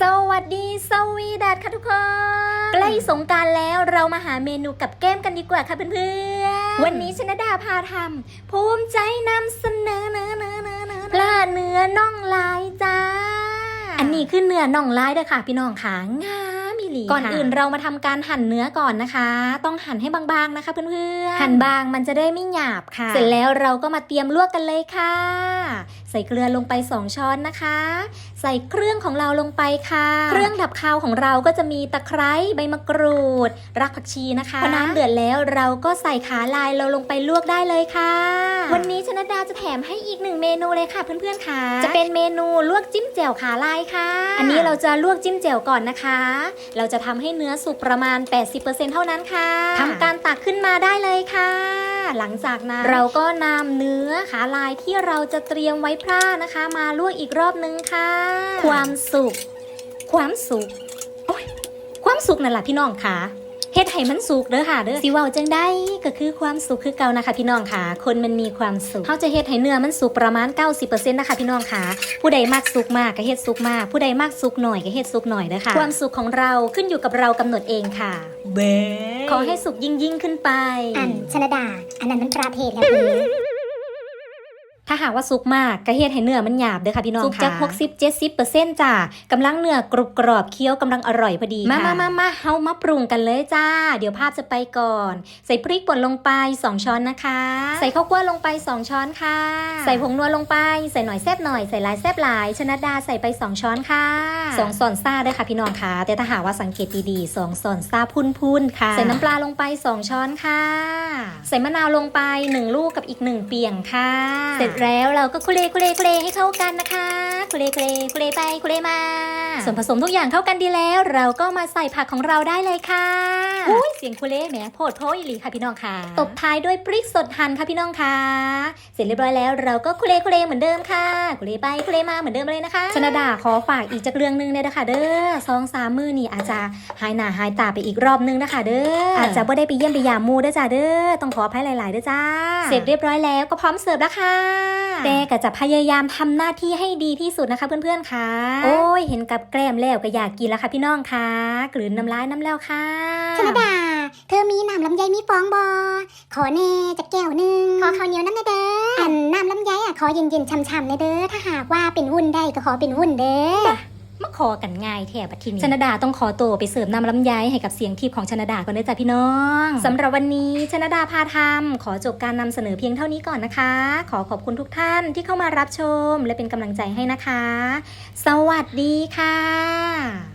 สวัสดีสวีดัสค่ะทุกคน ใกล้สงกรารแล้วเรามาหาเมนูกับแก้มกันดีกว่าค่ะเพื่อนๆ วันนี้ชนดาพาทำภูมิใจนำเสนอเนื้อเนื้อเนื้อเนื้อปลาเนื้อน่องลายจ้า อันนี้คือเนื้อน่องลายเด้อค่ะ พี่น้องค่ะงามอีหลีก่อนอื่นเรามาทำการหั่นเนื้อก่อนนะคะ ต้องหั่นให้บางๆนะคะเพื่อนๆ หั่นบางมันจะได้ไม่หยาบค่ะ เสร็จแล้วเราก็มาเตรียมลวกกันเลยค่ะ ใส่เกลือลงไป 2 ช้อนนะคะ ใส่เครื่องของเราลงไปค่ะ เครื่องดับคาวของเราก็จะมีตะไคร้ใบมะกรูดรากผักชีนะคะพอน้ำเดือดแล้วเราก็ใส่ขาลายเราลงไปลวกได้เลยค่ะ วันนี้ชนดาจะแถมให้อีกหนึ่งเมนูเลยค่ะ เพื่อนๆค่ะ จะเป็นเมนูลวกจิ้มแจ่วขาลายค่ะ อันนี้เราจะลวกจิ้มแจ่วก่อนนะคะ เราจะทำให้เนื้อสุกประมาณ 80%เท่านั้นค่ะทำการตักขึ้นมาได้เลยค่ะ หลังจากนั้นเราก็นำเนื้อขาลายที่เราจะเตรียมไว้พร่านะคะ มาลวกอีกรอบนึงค่ะ ความสุข ความสุขโอ้ยความสุขนั่นแหละพี่น้องค่ะเฮ็ดให้มันสุขเด้อค่ะเด้อสิเว้าจังได้ก็คือความสุขคือเก่านะคะ พี่น้องค่ะ คนมันมีความสุขเขาจะเฮ็ดให้เนื้อมันสุกประมาณ 90%นะคะพี่น้องค่ะ ผู้ใดมากสุกมากก็เฮ็ดสุกมาก ผู้ใดมากสุกหน่อยก็เฮ็ดสุกหน่อยเด้อค่ะ ความสุขของเราขึ้นอยู่กับเรากำหนดเองค่ะเบ้ ขอให้สุกยิ่งยิ่งขึ้นไป อันชนดา อันนั้นมันประเพทแล้วเออ ถ้าหากว่าสุกมากก็เฮ็ดให้เนื้อมันหยาบเด้อค่ะพี่น้องสุค่ะกจาก60 70%จ้ากำลังเนื้อกรุบกรอบเคี้ยวกำลังอร่อยพอดีมามามามาเฮามาปรุงกันเลยจ้า เดี๋ยวภาพจะไปก่อน ใส่พริกป่นลงไป2ช้อนนะคะ ใส่ข้าวคั่วลงไป2ช้อนค่ะ ใส่ผงนัวลงไป ใส่หน่อยแซบหน่อยใส่หลายแซบหลายชนะดาใส่ไป2ช้อนค่ะสองส่อนซ่าเด้อค่ะพี่น้องค่ะ แต่ถ้าหากว่าสังเกตดีๆสองส่อนซ่าพุ่นๆค่ะ ใส่น้ำปลาลงไป2ช้อนค่ะ ใส่มะนาวลงไป1ลูกกับอีก1เปียงค่ะ เสร็จแล้วเราก็คุเลคุเลคุเลให้เข้ากันนะคะคุเลคุเลคุเลไปคุเลมา ส่วนผสมทุกอย่างเข้ากันดีแล้ว เราก็มาใส่ผักของเราได้เลยค่ะอุ้ยเสียงคุเลแหมโพดโพอีหลีค่ะพี่น้องค่ะ ตบท้ายด้วยพริกสดหั่นค่ะพี่น้องค่ะ เสร็จเรียบร้อยแล้วเราก็คุเลคุเลเหมือนเดิมค่ะคุเลไปคุเลมาเหมือนเดิมเลยนะคะชนดาขอฝากอีกจากเรื่องหนึงเลยนะคะ เด้อสองสามมือนี่อาจจะหายหน้าหายตาไปอีกรอบนึงนะคะ เด้ออาจจะไม่ได้ไปเยี่ยมไปยามหมูเด้อจ้าเด้อต้องขออภัยหลาย ๆเด้อจ้า เสร็จเรียบร้อยแล้วก็พร้อมเสิร์ฟแล้วค่ะแต่ก็จะพยายามทำหน้าที่ให้ดีที่สุดนะคะเพื่อนๆค่ะ โอ้ยเห็นกับแกล้มแล้วก็อยากกินแล้วค่ะพี่น้องค่ะกลืนน้ำลายน้ำแล้วค่ะชนดา เธอมีน้ำลำไยมีฟองบอขอแน่จะแก้วหนึ่งขอข้าวเหนียวน้ำหน่อยเด้ออันน้ำลำไยอะขอเย็นๆช่ำๆเลยเด้อถ้าหากว่าเป็นวุ้นได้ก็ขอเป็นวุ้นเด้อ มาขอกันง่ายแทบทีนี้ชนดาต้องขอตัวไปเสิร์ฟน้ำลำไยให้กับเสียงทิพย์ของชนดาก่อนเลยจ้ะพี่น้องสำหรับวันนี้ชนดาพาทำขอจบการนำเสนอเพียงเท่านี้ก่อนนะคะ ขอขอบคุณทุกท่านที่เข้ามารับชมและเป็นกำลังใจให้นะคะ สวัสดีค่ะ